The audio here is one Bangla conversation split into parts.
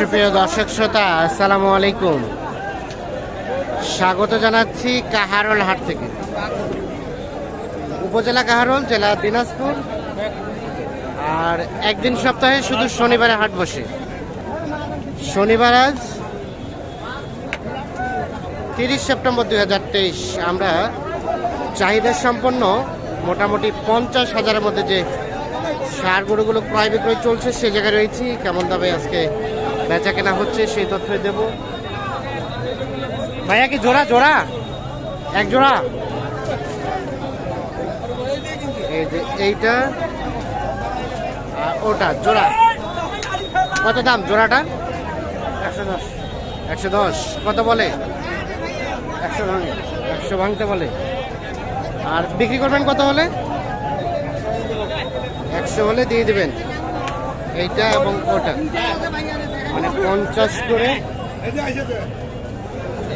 সুপ্রিয় দর্শক শ্রোতা, আসসালামু আলাইকুম। স্বাগত জানাচ্ছি কাহারোল হাট থেকে। উপজেলা কাহারোল, জেলা দিনাজপুর। আর একদিন সপ্তাহে শুধু শনিবারে হাট বসে। শনিবার আজ তিরিশ সেপ্টেম্বর দুই হাজার তেইশ। আমরা চাহিদা সম্পন্ন মোটামুটি পঞ্চাশ হাজারের মধ্যে যে সার গরুগুলো ক্রয় বিক্রয় চলছে, সে জায়গায় রয়েছি। কেমন দামে আজকে বেচা কেনা হচ্ছে, সেই তথ্য দেব। ভাইয়া কি জোড়া জোড়া? এক জোড়া? এই যে এইটা, আর ওটা, জোড়া। কত দাম জোড়াটা? একশো দশ। একশো দশ। কত বলে? একশো ভাঙ। একশো ভাঙতে বলে। আর বিক্রি করবেন কত হলে? একশো হলে দিয়ে দেবেন। এইটা এবং ওটা। মানে পঞ্চাশ করে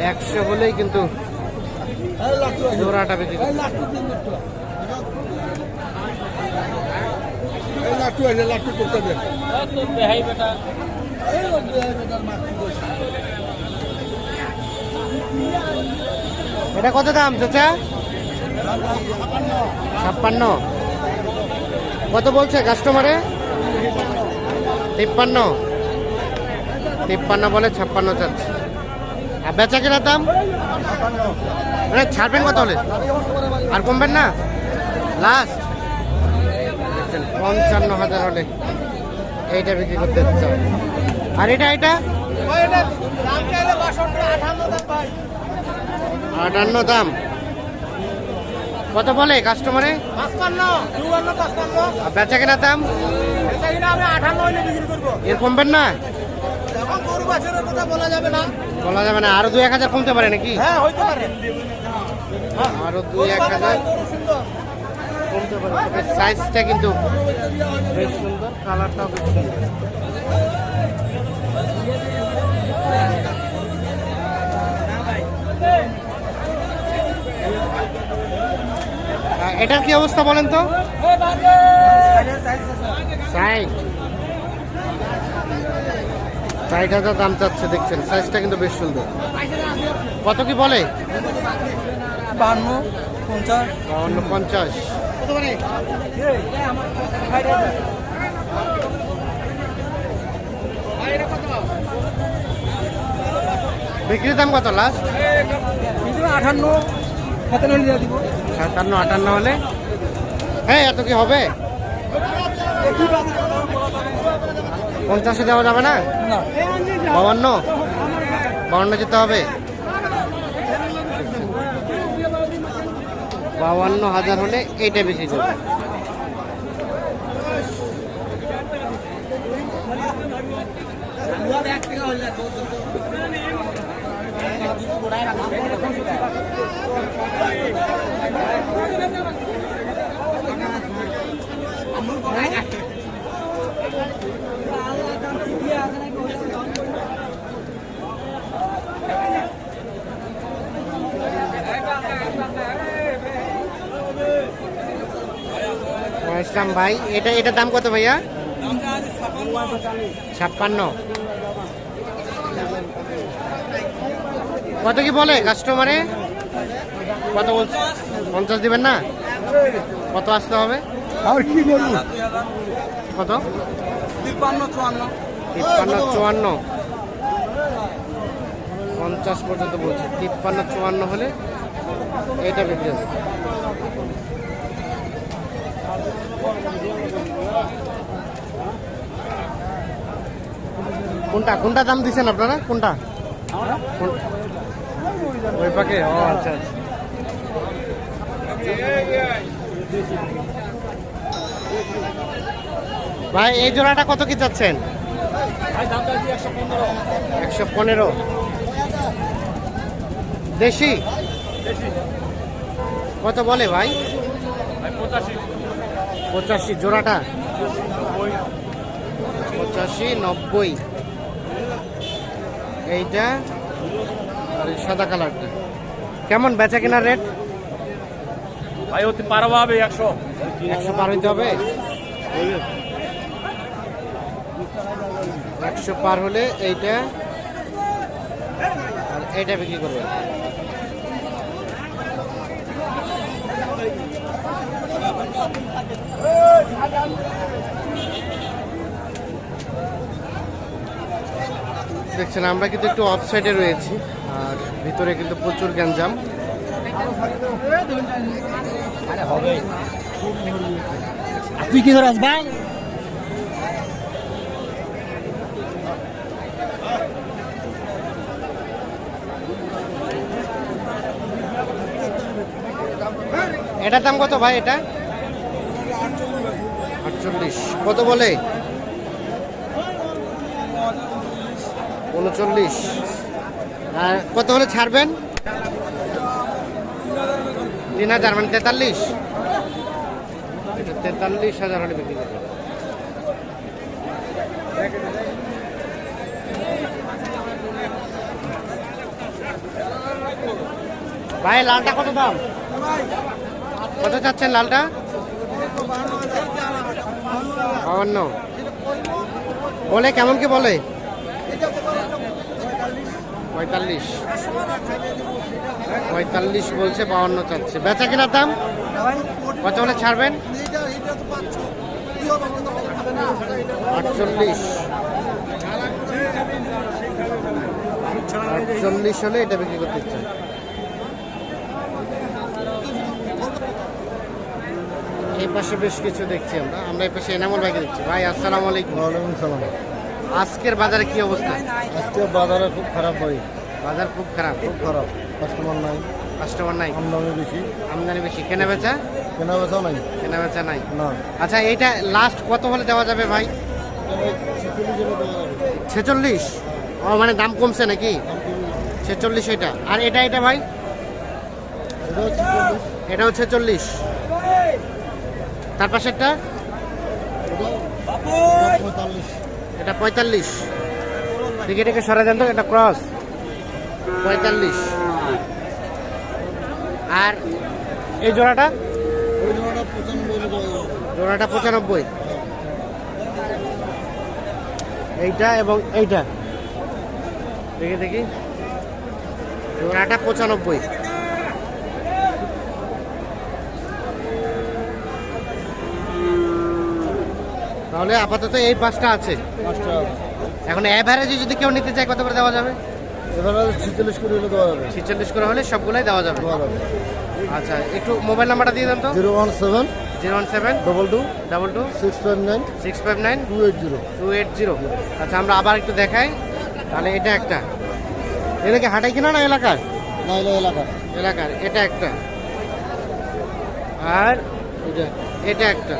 একশো হলেই কিন্তু জোড়াটা বিক্রি আছে লাট্টু করতে দেন এটা কত দাম চাচা? ছাপ্পান্ন। কত বলছে কাস্টমারে তিপ্পান্ন। তিপ্পান্ন বলে ছাপ্পান্ন চাচ্ছে। আর বেচা কেনার দাম? মানে ছাড়বেন কত হলে? আর কমবেন না? লাস্ট পঞ্চান্ন হাজার হলে। এইটা বিক্রি করতে চাও। আর এটা এটা? আটান্ন দাম। কত বলে কাস্টমারে বেচা কেনার দাম? এর কমবেন না? বলা যাবে না। বলা যাবে না। আরও দুই এক হাজার কমতে পারে নাকি? হ্যাঁ হইতে পারে। আরও দুই এক হাজার কমতে পারে। তবে সাইজটা কিন্তু বেশ সুন্দর কালারটাও বেশ সুন্দর। এটার কি অবস্থা বলেন তো? সাইজ ষাট হাজার দাম চাচ্ছে দেখছেন সাইজটা কিন্তু বেশ সুন্দর। কত কি বলে? বান্ন পঞ্চাশ। বাউন্ন পঞ্চাশ। বিক্রির দাম কত লাস্ট আঠান্ন সাতান্ন আটান্ন হলে? হ্যাঁ এত কি হবে। পঞ্চাশে দেওয়া যাবে না? বাবান্ন বাউন্ন? বাউন্ন যেতে হবে? বাউন্ন হাজার হলে এইটা বেশি করবে। ইসলাম ভাই এটা এটার দাম কত ভাইয়া? ছাপ্পান্ন। কত কি বলে কাস্টমারে কত বলছে? পঞ্চাশ দিবেন না? কত আসতে হবে? আর কি করব কত? তিপ্পান্ন চুয়ান্ন। তিপ্পান্ন চুয়ান্ন। পঞ্চাশ পর্যন্ত বলছে। তিপ্পান্ন চুয়ান্ন হলে এটা বিক্রি হবে। কোনটা কোনটা দাম দিচ্ছেন আপনারা? কোনটা? ওই পাকে? ও আচ্ছা আচ্ছা। ভাই, এই জোড়াটা কত কি চাচ্ছেন? একশো পনেরো। দেশি? কত বলে ভাই, পঁচাশি। জোড়াটা? পঁচাশি নব্বই। এইটা আর এই সাদা কালারটা। কেমন বেচা কেনার রেট? ভাই হতে পারব হবে একশো। একশো পার হইতে হবে? একশো পার হলে এইটা আর এইটা বিক্রি করবেন। দেখছেন আমরা কিন্তু একটু অফ সাইডে রয়েছি আর ভিতরে কিন্তু প্রচুর গ্যাঞ্জাম। তুই কি ভাই? এটার দাম কত ভাই এটা? আটচল্লিশ কত বলে? উনচল্লিশ। আর কত হলে ছাড়বেন? তিন হাজার মানে তেতাল্লিশ। তেতাল্লিশ হাজার হলে বিক্রি করবেন। ভাই, লালটা কত দাম? কত চাচ্ছেন লালটা? বাউন্ন বলে কেমন কি বলে? পঁয়তাল্লিশ। পঁয়তাল্লিশ বলছে, বাউন্ন চাচ্ছে। বেচা কেনার দাম? কত হলে ছাড়বেন? আটচল্লিশ। আটচল্লিশ হলে এটা বিক্রি করতে ইচ্ছে। এই পাশে বেশ কিছু দেখছি আমরা। আমরা এই পাশে এনামুল ভাইকে দেখছি। ভাই আসসালামু আলাইকুম। ওয়ালাইকুম সালাম। আজকের বাজারে কি অবস্থা? আজকে বাজারে খুব খারাপ ভাই। বাজার খুব খারাপ। খুব খারাপ। কাস্টমার নাই। কাস্টমার নাই? আমদানি বেশি। আমদানি বেশি। কেনা বেচা? কেনা বেচাও নাই। কেনা বেচা নাই। না। আচ্ছা এইটা লাস্ট কত হলে দেওয়া যাবে ভাই? ছিচল্লিশ ও মানে দাম কমছে নাকি? ছেচল্লিশ এটা। আর এটা এটা ভাই? এটাও ছিচল্লিশ। এটাও ছেচল্লিশ। তার এটাও পঁয়তাল্লিশ এটা পঁয়তাল্লিশ। দিকে দিকে সরে দেন তো, এটা ক্রস পঁয়তাল্লিশ। আর এই জোড়াটা? জোড়াটা পঁচানব্বই। এইটা এবং এইটা। দেখি দেখি। জোড়াটা পঁচানব্বই। তাহলে আপাতত এই পাঁচটা আছে। এখন অ্যাভারেজে যদি কেউ নিতে চায় কত করে দেওয়া যাবে? ছিচল্লিশ করে হলে দেওয়া যাবে। ছিচল্লিশ করে হলে সবগুলাই দেওয়া যাবে। আচ্ছা একটু মোবাইল নাম্বারটা দিয়ে দেন তো। Zero one seven zero one seven double two double two six five nine six five nine two eight zero. Two eight zero. আচ্ছা আমরা আবার একটু দেখাই। তাহলে এটা একটা। এটা কি হাটাই কিনা না এলাকার? নাইলা এলাকা এলাকার এটা একটা। আর এটা। এটা একটা।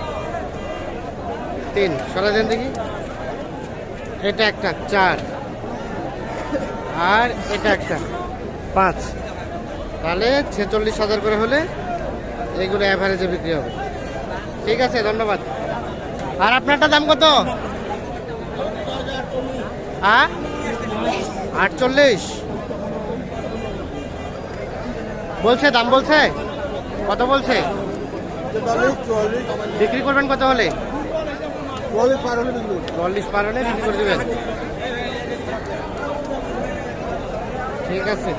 তিন সরা দেন দেখি। এটা একটা, চার। আর এটা একটা, পাঁচ। তাহলে ছেচল্লিশ হাজার করে হলে এইগুলো অ্যাভারেজে বিক্রি হবে। ঠিক আছে, ধন্যবাদ। আর আপনারটা দাম কত? হ্যাঁ আটচল্লিশ। বলছে, দাম বলছে? কত বলছে? বিক্রি করবেন কত হলে পার হলে বিক্রি করব। চল্লিশ পার হলে বিক্রি করে দেবেন? ঠিক আছে।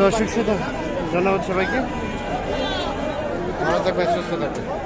দর্শক শ্রোতা ধন্যবাদ সবাইকে। ভালো থাকবে সুস্থ থাকবেন।